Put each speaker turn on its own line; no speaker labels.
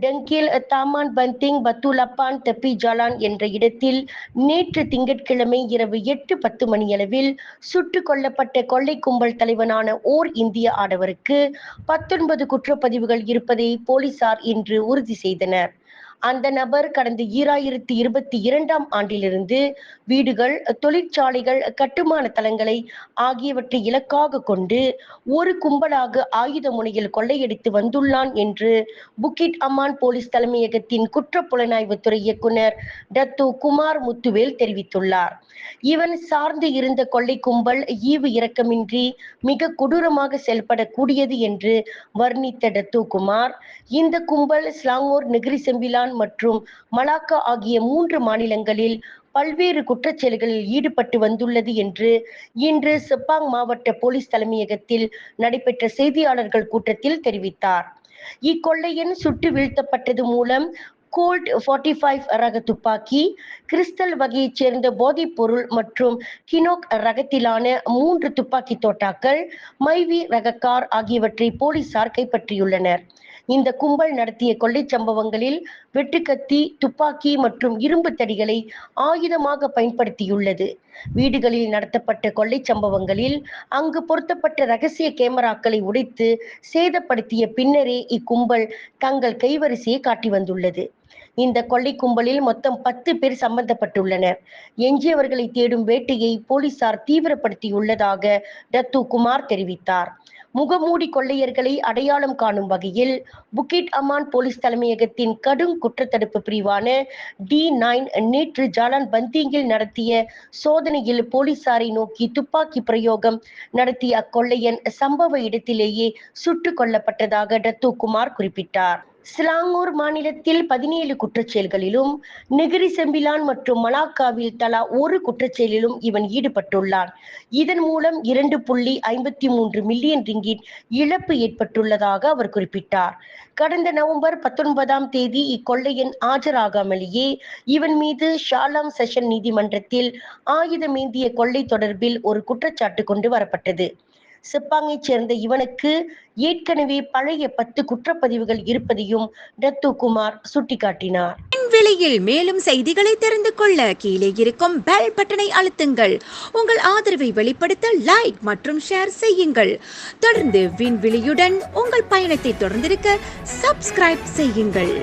டெங்கில் Taman Banting பத்துலப்பான் தெப்பி Jalan என்ற இடத்தில் நேற்று திங்கட்கிழமை இரவு எட்டு பத்து மணியளவில் சுட்டுக் கொல்லப்பட்ட கொள்ளை கும்பல் தலைவனான ஓர் இந்திய ஆடவருக்கு பத்தொன்பது குற்றப்பதிவுகள் இருப்பதை போலீசார் இன்று உறுதி செய்தனர். அந்த நபர் கடந்த ஈராயிரத்தி இருபத்தி இரண்டாம் ஆண்டிலிருந்து வீடுகள் தொழிற்சாலைகள் கட்டுமான தளங்களை ஆகியவற்றை இலக்காக கொண்டு ஒரு கும்பலாக ஆயுத முனையில் கொள்ளையடித்து வந்துள்ளான் என்று புக்கிட் அம்மான் போலீஸ் தலைமையகத்தின் குற்றப்புலனாய்வுத்துறை இயக்குனர் டத்து குமார் முத்துவேல் தெரிவித்துள்ளார். இவன் சார்ந்து இருந்த கொள்ளை கும்பல் ஈவு இரக்கமின்றி மிக கொடூரமாக செயல்படக்கூடியது என்று வர்ணித்த டத்து குமார் இந்த கும்பல் ஸ்லாங்கோர் நெகிரி செம்பிலான் மற்றும் மலாக்கா ஆகிய மூன்று மாநிலங்களில் பல்வேறு குற்றச்செயல்களில் ஈடுபட்டு வந்துள்ளது என்று இன்று செப்பாங் மாவட்ட போலீஸ் தலைமையகத்தில் நடைபெற்ற செய்தியாளர்கள் கூட்டத்தில் தெரிவித்தார். இக்கொள்ளையன் சுட்டு வீழ்த்தப்பட்டது மூலம் கோல்ட் ஃபார்ட்டி ஃபைவ் ரக துப்பாக்கி கிறிஸ்டல் வகையைச் சேர்ந்த போதைப் பொருள் மற்றும் கினோக் ரகத்திலான மூன்று துப்பாக்கி தோட்டாக்கள் மைவி ரக கார் ஆகியவற்றை போலீசார் கைப்பற்றியுள்ளனர். இந்த கும்பல் நடத்திய கொள்ளை சம்பவங்களில் வெட்டுக்கத்தி துப்பாக்கி மற்றும் இரும்பு தடிகளை ஆயுதமாக பயன்படுத்தியுள்ளது. வீடுகளில் நடத்தப்பட்ட கொள்ளை சம்பவங்களில் அங்கு பொருத்தப்பட்ட ரகசிய கேமராக்களை உடைத்து சேதப்படுத்திய பின்னரே இக்கும்பல் தங்கள் கைவரிசையை காட்டி வந்துள்ளது. இந்த கொள்ளை கும்பலில் மொத்தம் பத்து பேர் சம்பந்தப்பட்டுள்ளனர். எஞ்சியவர்களை தேடும் வேட்டையை போலீசார் தீவிரப்படுத்தியுள்ளதாக டத்து குமார் தெரிவித்தார். முகமூடி கொள்ளையர்களை அடையாளம் காணும் வகையில் புக்கிட் அமான் போலீஸ் தலைமையகத்தின் கடும் குற்றத்தடுப்பு பிரிவான டி நைன் நேற்று ஜாலான் பந்திங்கில் நடத்திய சோதனையில் போலீசாரை நோக்கி துப்பாக்கி பிரயோகம் நடத்திய அக்கொள்ளையன் சம்பவ இடத்திலேயே சுட்டுக் கொல்லப்பட்டதாக டத்து குமார் குறிப்பிட்டார். சிலாங்கூர் மாநிலத்தில் பதினேழு குற்றச்செயல்களிலும் நெகிரி செம்பிலான் மற்றும் மலாக்காவில் தலா ஒரு குற்றச்செயலிலும் இவன் ஈடுபட்டுள்ளான். இதன் மூலம் இரண்டு புள்ளி ஐம்பத்தி மூன்று மில்லியன் ரிங்கிட் இழப்பு ஏற்பட்டுள்ளதாக அவர் குறிப்பிட்டார். கடந்த நவம்பர் பத்தொன்பதாம் தேதி இக்கொள்ளையன் ஆஜராகாமலேயே இவன் மீது ஷாலாம் செஷன் நீதிமன்றத்தில் ஆயுதமேந்திய கொள்ளை தொடர்பில் ஒரு குற்றச்சாட்டு கொண்டு வரப்பட்டது. சிப்பாங்கைச் சேர்ந்த இவனுக்கு ஏற்கனவே பழைய பத்து குற்றப்பதிவுகள் இருப்பதையும் டத்து குமார் சுட்டிக்காட்டினார்.
விலையில் மேலும் செய்திகளை தெரிந்து கொள்ள கீழே இருக்கும் பெல் பட்டனை அழுத்துங்கள். உங்கள் ஆதரவை வெளிப்படுத்த லைக் மற்றும் ஷேர் செய்யுங்கள். தொடர்ந்து விண்வெளியுடன் உங்கள் பயணத்தை தொடர்ந்திருக்க சப்ஸ்கிரைப் செய்யுங்கள்.